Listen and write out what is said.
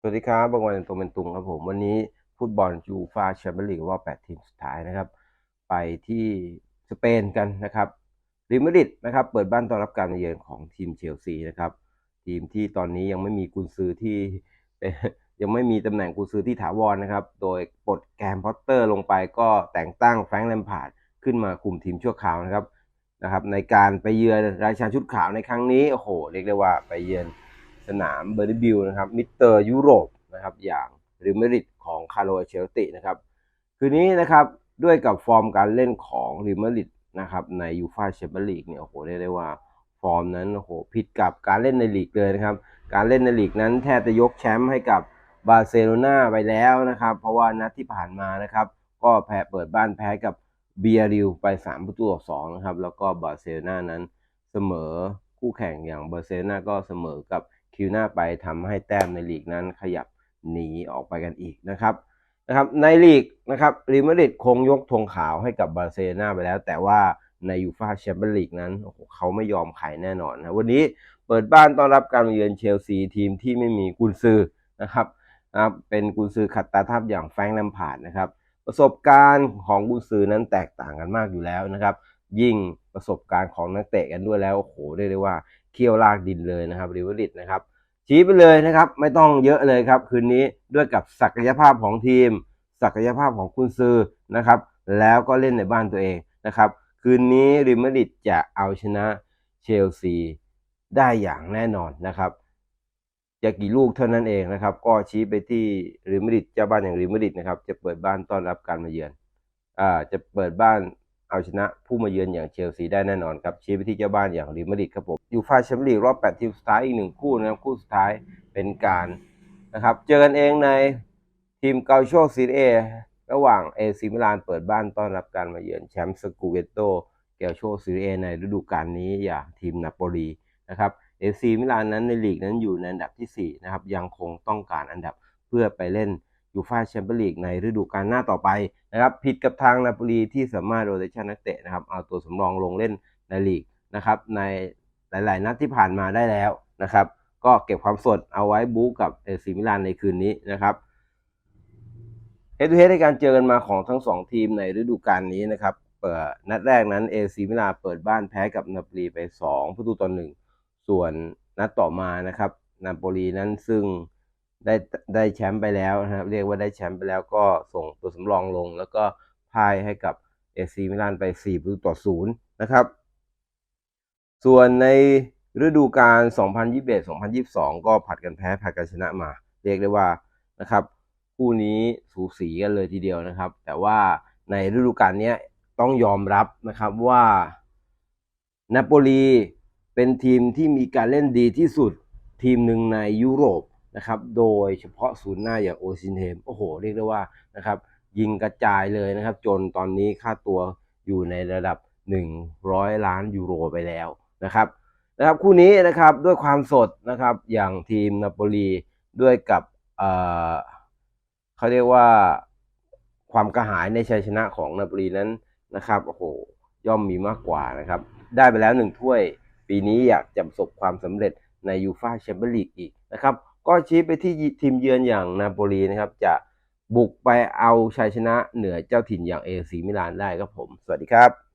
สวัสดีครับบางวันตัวเป็นตุงครับผม วันนี้ฟุตบอลยูฟาแชมเปี้ยนลีกรอบ8ทีมสุดท้ายนะครับ ไปที่สเปนกันนะครับริมาริดนะครับ เปิดบ้านต้อนรับการมาเยือนของทีมเชลซีนะครับ ทีมที่ตอนนี้ยังไม่มีกุนซือที่ยังไม่มีตำแหน่งกุนซือที่ถาวรนะครับ โดยปลดแกรมพอตเตอร์ลงไปก็แต่งตั้งแฟรงค์แลมพาร์ดขึ้นมาคุมทีมชั่วคราวนะครับนะครับ ในการไปเยือนราชาชุดขาวในครั้งนี้โอ้โหเรียกได้ว่าไปเยือน สนามเบอร์นบิลนะครับมิสเตอร์ยุโรปนะครับอย่างริมริดของคาร์โลเชลตินะครับคืนนี้นะครับด้วยกับฟอร์มการเล่นของริมริดนะครับในยูฟาแชมเปี้ยนลีกเนี่ยโอ้โหเรียกได้ว่าฟอร์มนั้นโอ้โหผิดกับการเล่นในลีกเลยนะครับการเล่นในลีกนั้นแทบจะยกแชมป์ให้กับบาร์เซโลนาไปแล้วนะครับเพราะว่านัดที่ผ่านมานะครับก็แพ้เปิดบ้านแพ้กับเบียริวไป 3 ประตูต่อ2นะครับแล้วก็บาร์เซโลนานั้นเสมอคู่แข่งอย่างบาร์เซโลนาก็เสมอกับ คิวหน้าไปทำให้แต้มในลีกนั้นขยับหนีออกไปกันอีกนะครับนะครับในลีกนะครับรีมาดริดคงยกธงขาวให้กับบาร์เซโลนาไปแล้ว แต่ว่าในยูฟาแชมเปี้ยนลีกนั้นโอ้โหเขาไม่ยอมขายแน่นอนนะวันนี้เปิดบ้านต้อนรับการมาเยือนเชลซีทีมที่ไม่มีกุนซือนะครับนะครับเป็นกุนซือขัดตาทับอย่างแฟรงค์แลมพาร์ดนะครับประสบการณ์ของกุนซือนั้นแตกต่างกันมากอยู่แล้วนะครับ ยิ่งประสบการณ์ของนักเตะกันด้วยแล้วโอ้โหเรียกได้ว่าเคี่ยวลากดินเลยนะครับริวริดนะครับ ชี้ไปเลยนะครับ ไม่ต้องเยอะเลยครับ คืนนี้ด้วยกับศักยภาพของทีม ศักยภาพของคุณซือนะครับ แล้วก็เล่นในบ้านตัวเองนะครับ คืนนี้ริมาริดจะเอาชนะเชลซีได้อย่างแน่นอนนะครับจะกี่ลูกเท่านั้นเองนะครับ ก็ชี้ไปที่ริมาริดเจ้าบ้านอย่างริมาริดนะครับ จะเปิดบ้านต้อนรับการมาเยือนอ่าจะเปิดบ้าน เอาชนะผู้มาเยือนอย่างเชลซีได้แน่นอนครับชี้ไปที่เจ้าบ้านอย่างริมาริดครับผมยูฟาแชมเปี้ยนลีกรอบ 8 ทีมสุดท้ายอีกหนึ่งคู่นะครับคู่สุดท้ายเป็นการนะครับ เจอกันเองในทีมเกาโชซีเอระหว่างเอซิมิลานเปิดบ้านต้อนรับการมาเยือนแชมป์สกูเวโตเกลโชซีเอในฤดูกาลนี้อย่างทีมนาโปลีนะครับเอซีมิลานนั้นในลีกนั้นอยู่ในอันดับที่4นะครับยังคงต้องการอันดับเพื่อไปเล่น ยูฟาแชมเปี้ยนลีกในฤดูกาลหน้าต่อไปนะครับผิดกับทางนาโปลีที่สามารถโรเตชันนักเตะนะครับเอาตัวสำรองลงเล่นในลีกนะครับในหลาย ๆ นัดที่ผ่านมาได้แล้วนะครับ ก็เก็บความสดเอาไว้บู๊กับเอซีมิลานในคืนนี้นะครับเฮดทูเฮดในการเจอกันมาของทั้งสองทีมในฤดูกาลนี้นะครับเปิดนัดแรกนั้นเอซีมิลานเปิดบ้านแพ้กับนาโปลีไป 2 ประตูต่อหนึ่งส่วนนัดต่อมานะครับนาโปลีนั้นซึ่ง ได้ได้แชมป์ไปแล้วนะครับ เรียกว่าได้แชมป์ไปแล้วก็ส่งตัวสำรองลง แล้วก็พ่ายให้กับเอซีมิลานไป4ประตูต่อ0นะครับ ส่วนในฤดูกาล 2021-2022 ก็ผัดกันแพ้ผัดกันชนะมา เรียกได้ว่านะครับคู่นี้สูสีกันเลยทีเดียวนะครับ แต่ว่าในฤดูกาลนี้ต้องยอมรับนะครับว่านาโปลีเป็นทีมที่มีการเล่นดีที่สุดทีมหนึ่งในยุโรป นะครับ โดยเฉพาะศูนย์หน้าอย่างโอซินเทมโอ้โห เรียกได้ว่านะครับ ยิงกระจายเลยนะครับ จนตอนนี้ค่าตัวอยู่ในระดับ 100 ล้านยูโรไปแล้วนะครับนะครับคู่นี้นะครับด้วยความสดนะครับอย่างทีมนาโปลีด้วยกับเอ่อเขาเรียกว่าความกระหายในชัยชนะของนาโปลีนั้นนะครับโอ้โหย่อมมีมากกว่านะครับ ได้ไปแล้วหนึ่งถ้วย ปีนี้อยากจะประสบความสำเร็จในยูฟาแชมเปี้ยนลีกอีกนะครับ ก็ชี้ไปที่ทีมเยือนอย่างนาโปลีนะครับ จะบุกไปเอาชัยชนะเหนือเจ้าถิ่นอย่างเอซีมิลานได้ครับผม สวัสดีครับ